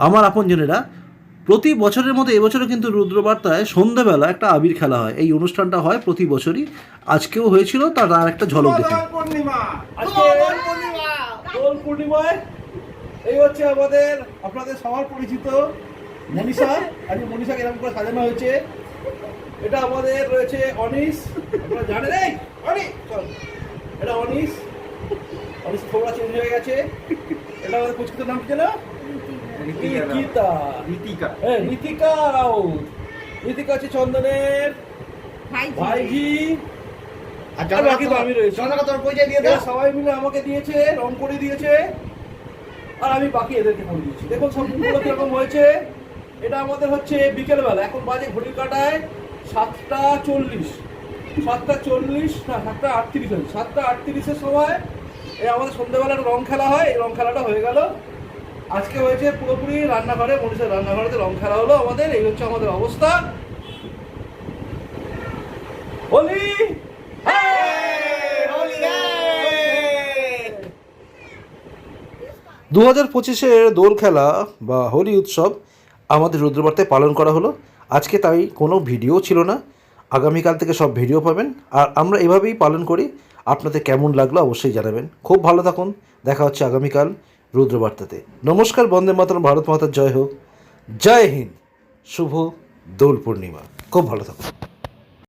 আমার আপনজনেরা প্রতি বছরের মতো এবছরও কিন্তু রুদ্রবার্তায় সন্ধ্যাবেলা একটা আবির খেলা হয়। এই অনুষ্ঠানটা হয় প্রতি বছরই। আজকেও হয়েছিল তার আর একটা ঝলক দেখুন পূর্ণিমা! আজকে পূর্ণিমায় এই হচ্ছে আমাদের আপনাদের সবার পরিচিত মনীষা। আজকে মনীষাকে এরকম করে সাজানো হয়েছে। এটা আমাদের রয়েছে অনিস। আপনারা জানেন? এই এটা অনিস। অনিস থোড়া চেঞ্জ হয়ে গেছে। এটা আমাদের পরিচিত নাম কি যেন? রিতিকা রীতিকা হ্যাঁ রিতিকা রাউত। রিতিকা হচ্ছে চন্দনের ভাইজি। আর আর বাকি তো আমি রয়েছি। জনকা তোর পরিচয় দিয়ে দাও? সবাই মিলে আমাকে দিয়েছে রং করে দিয়েছে আর আমি বাকি এদেরকে দিয়েছি। দেখুন সম্পূর্ণ কীরকম হয়েছে। এটা আমাদের হচ্ছে বিকেলবেলা। এখন বাজে ঘড়ির কাটায় সাতটা চল্লিশ। সাতটা চল্লিশ না সাতটা আটত্রিশ হয়েছে। সাতটা আটত্রিশের সময় এই আমাদের সন্ধ্যেবেলা রং খেলা হয়। এই রং খেলাটা হয়ে গেল। আজকে হয়েছে পুরোপুরি রান্নাঘরে মনীষের রান্নাঘরেতে রং খেলা হলো আমাদের এই হচ্ছে আমাদের অবস্থা। হোলি! দু হাজার পঁচিশের দোল খেলা বা হোলি উৎসব আমাদের রুদ্রবার্তায় পালন করা হলো। আজকে তাই কোনো ভিডিও ছিল না। আগামীকাল থেকে সব ভিডিও পাবেন। আর আমরা এভাবেই পালন করি। আপনাদের কেমন লাগল অবশ্যই জানাবেন। খুব ভালো থাকুন। দেখা হচ্ছে আগামীকাল। রুদ্রবার্তাতে। নমস্কার, বন্দে মাতরম, ভারত মাতার জয় হোক। জয় হিন্দ। শুভ দোল পূর্ণিমা। খুব ভালো থাকুন।